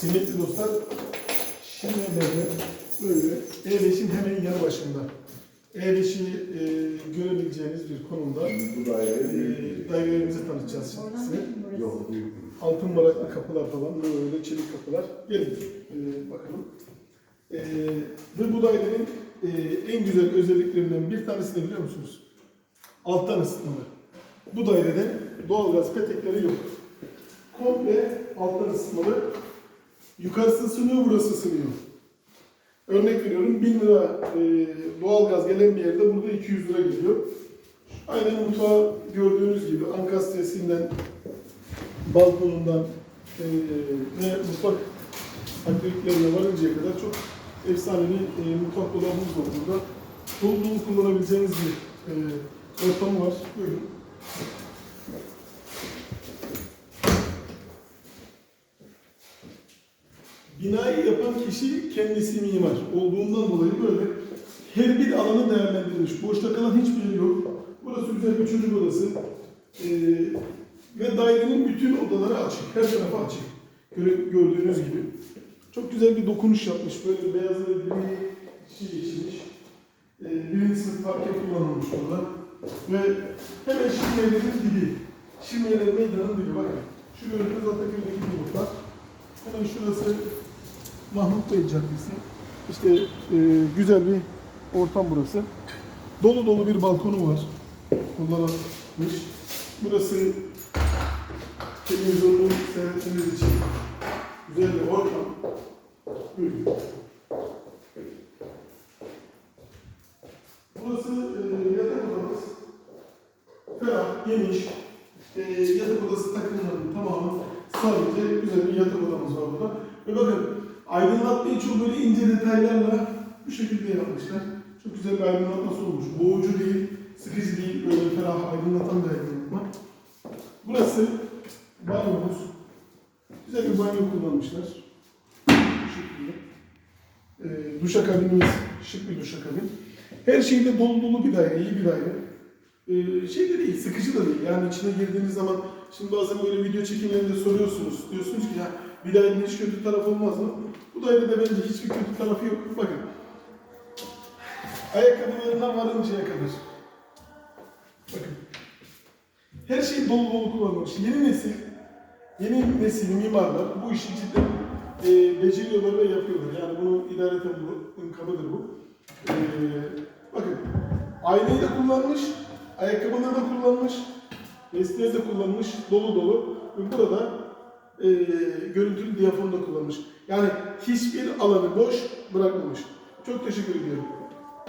Kıymetli dostlar, şimdi böyle böyle E5'in hemen yanı başında. E5'i e, görebileceğiniz bir konumda Bu daire e, dairelerimizi tanıtacağız şimdi size. Yok büyük. Altın varaklı kapılar falan böyle çelik kapılar. Gelin e, bakalım. E, ve bu dairenin e, en güzel özelliklerinden bir tanesi ne biliyor musunuz? Alttan ısıtmalı. Bu dairede doğalgaz petekleri yok. Komple alttan ısıtmalı. Yukarısı ısınıyor, burası ısınıyor. Örnek veriyorum 1000 lira e, doğalgaz gelen bir yerde burada 200 lira geliyor. Aynen mutfağı gördüğünüz gibi ankastresinden, balkonundan e, ve mutfak aktivitelerine varıncaya kadar çok efsane bir e, mutfak dolabımız var burada. Dolu dolu kullanabileceğiniz bir e, ortamı var. Buyurun. Binayı yapan kişi kendisi mimar olduğundan dolayı böyle her bir alanı değerlendirilmiş. Boşta kalan hiçbir yer yok. Burası güzel bir çocuk odası. Ee, ve dairenin bütün odaları açık. Her tarafı açık. Gördüğünüz gibi. Çok güzel bir dokunuş yapmış. Böyle beyaz ve gri şey geçirmiş. Ee, birinci sınıf parke kullanılmış burada. Ve hemen Şimyelerin dibi. Şimyeler meydanın dibi. Bakın. Şu gördüğünüz Ataköy'deki bir mutfak. Hemen şurası Mahmut Bey Caddesi. İşte e, güzel bir ortam burası. Dolu dolu bir balkonu var. Kullanılmış. Burası televizyonunu seyretmeniz için güzel bir ortam. Buyurun. Burası e, yatak odamız. Ferah, geniş. E, yatak odası takımlarının tamamı sadece güzel bir yatak odamız var burada. Ve bakın aydınlatmayı çok böyle ince detaylarla bu şekilde yapmışlar. Çok güzel bir aydınlatması olmuş. Boğucu değil, sıkıcı değil, böyle ferah aydınlatan bir aydınlatma. Burası banyomuz. Güzel bir banyo kullanmışlar. Bu şekilde. E, duşakabinimiz, şık bir duşakabin. Her şeyde dolu dolu bir daire, iyi bir daire. Ee, şey de değil, sıkıcı da değil. Yani içine girdiğiniz zaman, şimdi bazen böyle video çekimlerinde soruyorsunuz. Diyorsunuz ki ya bir dairenin hiç kötü tarafı olmaz mı? Bu dairede bence hiçbir kötü tarafı yok. Bakın. Ayakkabılarından varıncaya kadar. Bakın. Her şey dolu dolu kullanılmış. Yeni nesil, yeni nesil mimarlar bu işi cidden e, beceriyorlar ve yapıyorlar. Yani bunu idareten bu, kabıdır bu. E, bakın. Aynayı da kullanmış, ayakkabıları da kullanmış, vestiye de kullanmış, dolu dolu. Ve burada e, görüntülü diyafonu da kullanmış. Yani hiçbir alanı boş bırakmamış. Çok teşekkür ediyorum.